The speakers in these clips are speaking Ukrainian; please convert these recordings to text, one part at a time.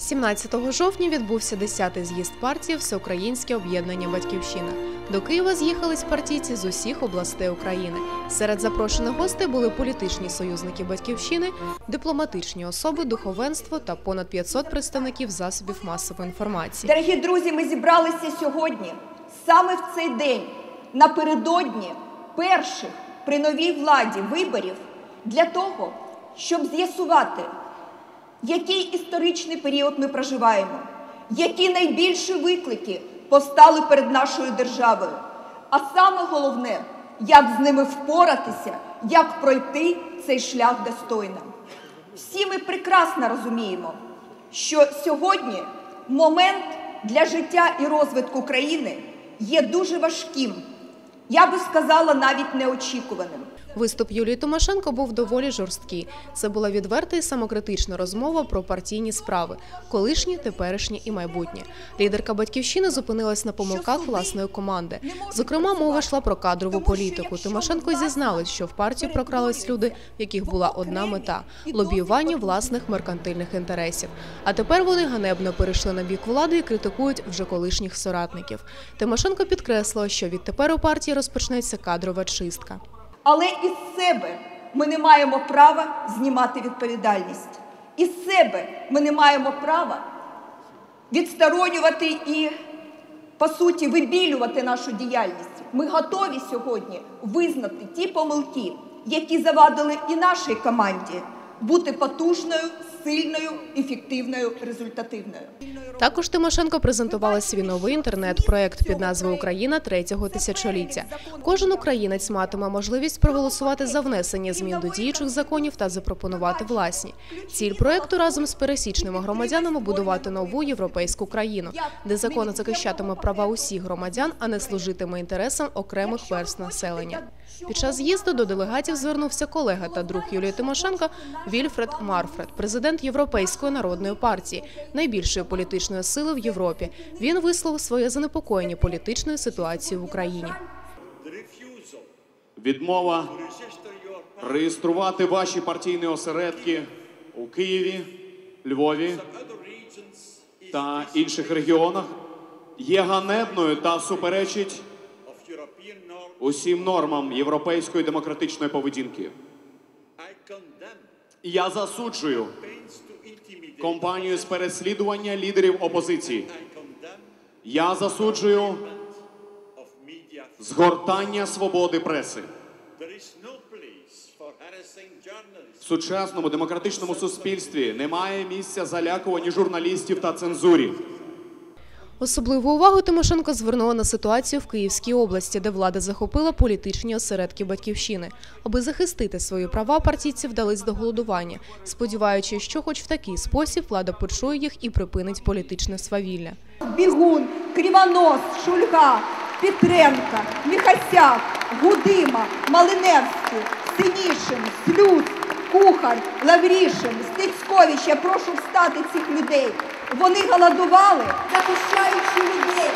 17 жовтня відбувся 10-й з'їзд партії Всеукраїнське об'єднання Батьківщина. До Києва з'їхались партійці з усіх областей України. Серед запрошених гостей були політичні союзники Батьківщини, дипломатичні особи, духовенство та понад 500 представників засобів масової інформації. Дорогі друзі, ми зібралися сьогодні саме в цей день, напередодні перших при новій владі виборів для того, щоб з'ясувати, який історичний період ми проживаємо, які найбільші виклики постали перед нашою державою. А саме головне, як з ними впоратися, як пройти цей шлях достойно. Всі ми прекрасно розуміємо, що сьогодні момент для життя і розвитку країни є дуже важким, я би сказала, навіть неочікуваним. Виступ Юлії Тимошенко був доволі жорсткий. Це була відверта і самокритична розмова про партійні справи колишні, теперішні і майбутнє. Лідерка батьківщини зупинилась на помилках власної команди. Зокрема, мова йшла про кадрову політику. Тимошенко зізналась, що в партію прокрались люди, в яких була одна мета лобіювання власних меркантильних інтересів. А тепер вони ганебно перейшли на бік влади і критикують вже колишніх соратників. Тимошенко підкреслила, що відтепер у партії розпочнеться кадрова чистка. Але із себе ми не маємо права знімати відповідальність. Із себе ми не маємо права відсторонювати і, по суті, вибілювати нашу діяльність. Ми готові сьогодні визнати ті помилки, які завадили і нашій команді бути потужною, сильною, ефективною, результативною. Також Тимошенко презентувала свій новий інтернет-проект під назвою Україна третього тисячоліття. Кожен українець матиме можливість проголосувати за внесення змін до діючих законів та запропонувати власні. Ціль проекту разом з пересічними громадянами будувати нову європейську країну, де закон захищатиме права усіх громадян, а не служитиме інтересам окремих верств населення. Під час з'їзду до делегатів звернувся колега та друг Юлії Тимошенко Вільфред Марфред, президент Європейської народної партії, найбільшої політичної сили в Європі. Він висловив своє занепокоєння політичною ситуацією в Україні. Відмова реєструвати ваші партійні осередки у Києві, Львові та інших регіонах є ганебною та суперечить усім нормам європейської демократичної поведінки. Я засуджую компанію з переслідування лідерів опозиції. Я засуджую згортання свободи преси. В сучасному демократичному суспільстві немає місця залякуванні журналістів та цензурі. Особливу увагу Тимошенко звернула на ситуацію в Київській області, де влада захопила політичні осередки батьківщини. Аби захистити свої права, партійці вдались до голодування, сподіваючись, що, хоч в такий спосіб, влада почує їх і припинить політичне свавілля. Бігун, Кривонос, Шульга, Петренка, Міхасяк, Гудима, Малиневський, Синішин, Слюд, Кухар, Лаврішин, Стецькович. Я прошу встати цих людей. Вони голодували, захищаючи людей,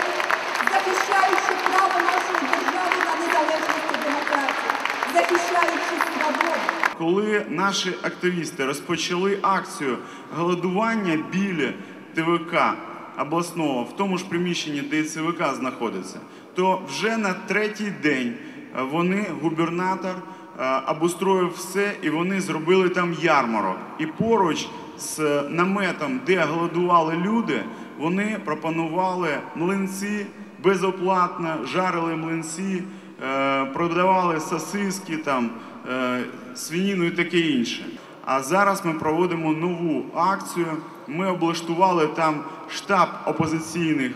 захищаючи право нашої держави на незалежність і демократію, захищаючи свободу. Коли наші активісти розпочали акцію голодування біля ТВК обласного, в тому ж приміщенні, де ЦВК знаходиться, то вже на третій день вони, губернатор, обустроїв все і вони зробили там ярмарок. І поруч з наметом, де голодували люди, вони пропонували млинці безоплатно, жарили млинці, е, продавали сосиски, там, е, свиніну і таке інше. А зараз ми проводимо нову акцію. Ми облаштували там штаб опозиційних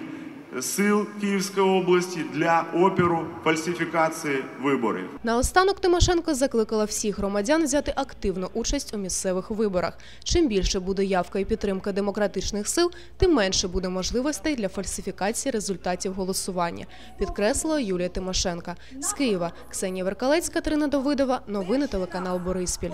сил Київської області для опіру фальсифікації виборів. Наостанок Тимошенко закликала всіх громадян взяти активну участь у місцевих виборах. Чим більше буде явка і підтримка демократичних сил, тим менше буде можливостей для фальсифікації результатів голосування. Підкреслила Юлія Тимошенка з Києва. Ксенія Веркалець, Катерина Давидова. Новини телеканал Бориспіль.